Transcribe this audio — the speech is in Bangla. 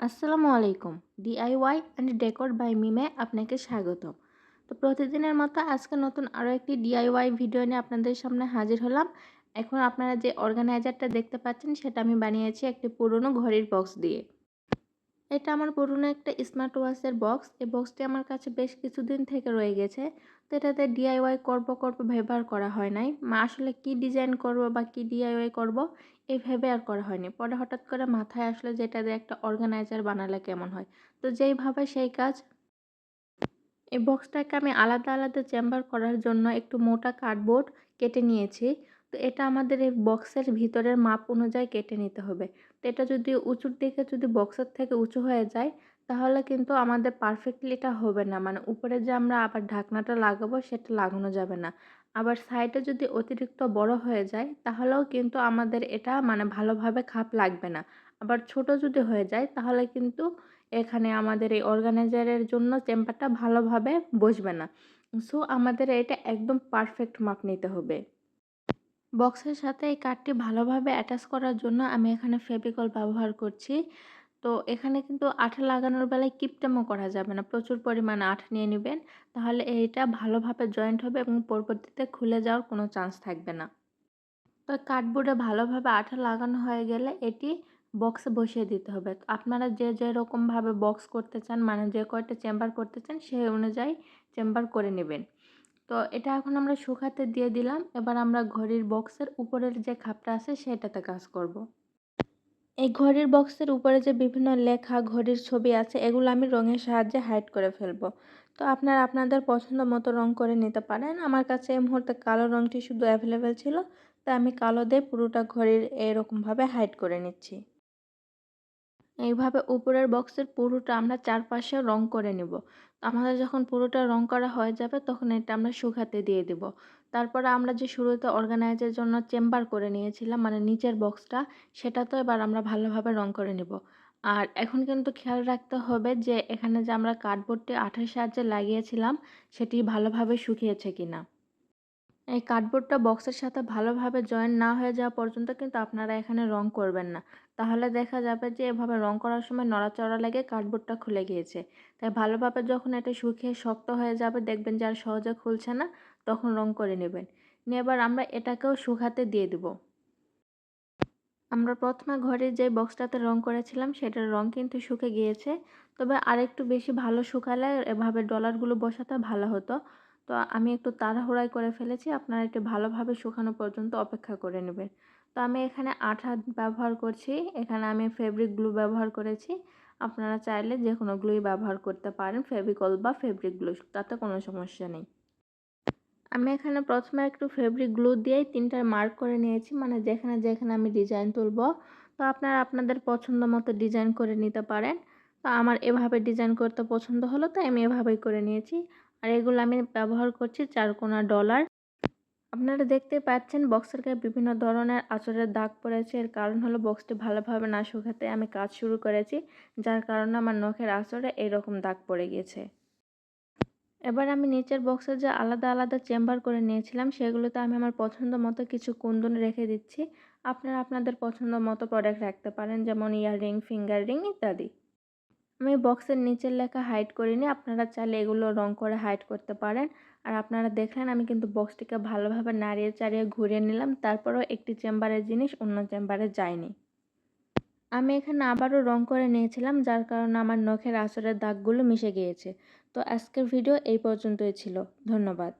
আসসালামু আলাইকুম DIY and decor by Mime আপনাকে স্বাগত তো প্রতিদিনের মতো আজকে নতুন আরও একটি ডিআইওয়াই ভিডিও নিয়ে আপনাদের সামনে হাজির হলাম। এখন আপনারা যে অর্গানাইজারটা দেখতে পাচ্ছেন, সেটা আমি বানিয়েছি একটি পুরনো ঘড়ির বক্স দিয়ে। এটা আমার পুরনো একটা স্মার্ট ওয়াচের বক্স এই বক্সটি আমার কাছে বেশ কিছুদিন থেকে রয়ে গেছে। তো এটাতে ডিআইওয়াই করব করব ব্যবহার করা হয় নাই। মা, আসলে কি ডিজাইন করব বা কি ডিআইওয়াই করব এই ভেবে আর করা হয়নি। পরে হঠাৎ করে মাথায় আসলে যেটা দিয়ে একটা অর্গানাইজার বানালে কেমন হয়। তো যেইভাবে সেই কাজ। এই বক্সটাকে আমি আলাদা আলাদা চেম্বার করার জন্য একটু মোটা কার্ডবোর্ড কেটে নিয়েছি। তো এটা আমাদের এই বক্সের ভিতরের মাপ অনুযায়ী কেটে নিতে হবে। তো এটা যদি উঁচুর দিকে যদি বক্সের থেকে উঁচু হয়ে যায়, তাহলে কিন্তু আমাদের পারফেক্টলি এটা হবে না। মানে উপরে যে আমরা আবার ঢাকনাটা লাগাবো, সেটা লাগানো যাবে না। আবার সাইডে যদি অতিরিক্ত বড় হয়ে যায়, তাহলেও কিন্তু আমাদের এটা মানে ভালোভাবে খাপ লাগবে না। আবার ছোট যদি হয়ে যায়, তাহলে কিন্তু এখানে আমাদের এই অর্গানাইজারের জন্য চেম্বারটা ভালোভাবে বসবে না। সো আমাদের এটা একদম পারফেক্ট মাপ নিতে হবে। বক্সের সাথে এই কাঠটি ভালোভাবে অ্যাটাচ করার জন্য আমি এখানে ফেভিকল ব্যবহার করছি। তো এখানে কিন্তু আঠা লাগানোর বেলায় কিপটেমও করা যাবে না, প্রচুর পরিমাণে আঠা নিয়ে নেবেন। তাহলে এইটা ভালোভাবে জয়েন্ট হবে এবং পরবর্তীতে খুলে যাওয়ার কোনো চান্স থাকবে না। তো কার্ডবোর্ডে ভালোভাবে আঠা লাগানো হয়ে গেলে এটি বক্সে বসিয়ে দিতে হবে। আপনারা যে যেরকমভাবে বক্স করতে চান মানে যে কয়টা চেম্বার করতে চান, সেই অনুযায়ী চেম্বার করে নেবেন। তো এটা এখন আমরা শুকাতে দিয়ে দিলাম। এবার আমরা ঘড়ির বক্সের উপরের যে খাপটা আছে, সেটাতে কাজ করব। এই ঘড়ির বক্সের উপরে যে বিভিন্ন লেখা, ঘড়ির ছবি আছে, এগুলো আমি রঙের সাহায্যে হাইড করে ফেলব। তো আপনারা আপনাদের পছন্দ মতো রং করে নিতে পারেন। আমার কাছে এই মুহূর্তে কালো রঙটি শুধু অ্যাভেলেবেল ছিল, তাই আমি কালো দিয়ে পুরোটা ঘড়ির এরকমভাবে হাইড করে নিচ্ছি। এইভাবে উপরের বক্সের পুরোটা আমরা চারপাশে রং করে নিব। আমাদের যখন পুরোটা রং করা হয়ে যাবে, তখন এটা আমরা শুকাতে দিয়ে দিব। তারপরে আমরা যে শুরুতে অর্গানাইজের জন্য চেম্বার করে নিয়েছিলাম মানে নিচের বক্সটা, সেটা তো এবার আমরা ভালোভাবে রং করে নেব। আর এখন কিন্তু খেয়াল রাখতে হবে যে, এখানে যে আমরা কার্ডবোর্ডটি আঠার সাহায্যে লাগিয়েছিলাম, সেটি ভালোভাবে শুকিয়েছে কিনা। এই কার্ডবোর্ডটা বক্সের সাথে ভালোভাবে জয়েন না হয়ে যাওয়া পর্যন্ত কিন্তু আপনারা এখানে রং করবেন না। তাহলে দেখা যাবে যে এভাবে রং করার সময় নড়াচড়া লেগে কার্ডবোর্ডটা খুলে গিয়েছে। তাই ভালোভাবে যখন এটা শুকিয়ে শক্ত হয়ে যাবে, দেখবেন যে আর সহজে খুলছে না, তখন রং করে নেবেন। নিয়ে এবার আমরা এটাকেও শুকাতে দিয়ে দেব। আমরা প্রথমে ঘরে যে বক্সটাতে রং করেছিলাম, সেটার রং কিন্তু শুকে গিয়েছে। তবে আরেকটু বেশি ভালো শুকালে এভাবে ডলারগুলো বসাতে ভালো হতো। তো আমি একটু তাড়াহুড়াই করে ফেলেছি, আপনারা একটু ভালোভাবে শুকানো পর্যন্ত অপেক্ষা করে নেবেন। তো আমি এখানে আঠা ব্যবহার করছি, এখানে আমি ফেব্রিক গ্লু ব্যবহার করেছি, আপনারা চাইলে যে কোনো গ্লুই ব্যবহার করতে পারেন, ফেভিকল বা ফেব্রিক গ্লু, তাতে কোনো সমস্যা নেই। আমি এখানে প্রথমে একটু ফেব্রিক গ্লু দিয়েই তিনটার মার্ক করে নিয়েছি মানে যেখানে যেখানে আমি ডিজাইন তুলব। তো আপনারা আপনাদের পছন্দ মতো ডিজাইন করে নিতে পারেন। তো আমার এভাবে ডিজাইন করতে পছন্দ হলো, তো আমি এভাবেই করে নিয়েছি। আর এগুলো আমি ব্যবহার করছি চারকোনা ডলার। আপনারা দেখতে পাচ্ছেন বক্সের গায়ে বিভিন্ন ধরনের আচরের দাগ পড়েছে। এর কারণ হলো বক্সটি ভালোভাবে না শুকাতে আমি কাজ শুরু করেছি, যার কারণে আমার নখের আচরে এইরকম দাগ পড়ে গিয়েছে। এবার আমি নিচের বক্সে যে আলাদা আলাদা চেম্বার করে নিয়েছিলাম, সেগুলোতে আমি আমার পছন্দ মতো কিছু কুন্দন রেখে দিচ্ছি। আপনারা আপনাদের পছন্দ মতো প্রোডাক্ট রাখতে পারেন, যেমন ইয়াররিং ফিঙ্গার রিং ইত্যাদি। আমি বক্সের নিচের লেখা হাইড করিনি আপনারা চাইলে এগুলো রং করে হাইড করতে পারেন। আর আপনারা দেখলেন আমি কিন্তু বক্সটিকে ভালোভাবে নাড়িয়ে চাড়িয়ে ঘুরিয়ে নিলাম। তারপরেও একটি চেম্বারের জিনিস অন্য চেম্বারে যায়নি। আমি এখানে আবারও রং করে নিয়েছিলাম, যার কারণে আমার নখের আঁচড়ের দাগগুলো মিশে গিয়েছে। তো আজকের ভিডিও এই পর্যন্তই ছিল। ধন্যবাদ।